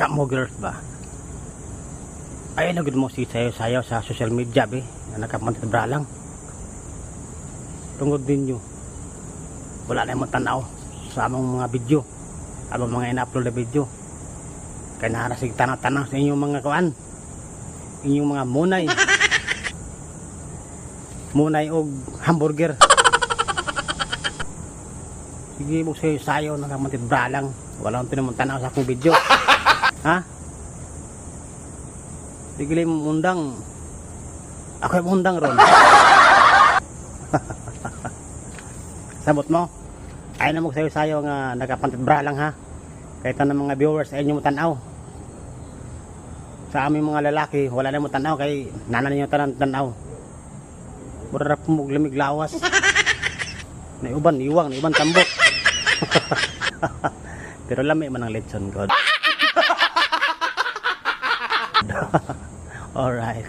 kamo girls ba? Ay nagod mo si sayo sayo sa social media be. Na nakapantit bra lang. Tungod din nyo. Wala na yung tanaw sa among mga video. Among mga ina-upload na video. Kaya narasig tanaw-tanaw sa inyong mga kuan. Inyong mga munay. Munay og hamburger. Sige mo sayo sayo nakapantit bra lang. Wala akong tinamang sa akong video ha? Sige mo undang ako yung undang ron. Sabot mo? Ay na mo sayo sayo nga nakapantit bra lang ha? Kahit na mga viewers ay inyo mo tanaw. Sa aming mga lalaki wala na mo tanaw kay nanan ninyo tanan tanaw. Po mo lamig lawas. Na uban iwang na uban tambok. Pero lami man ang letson All right.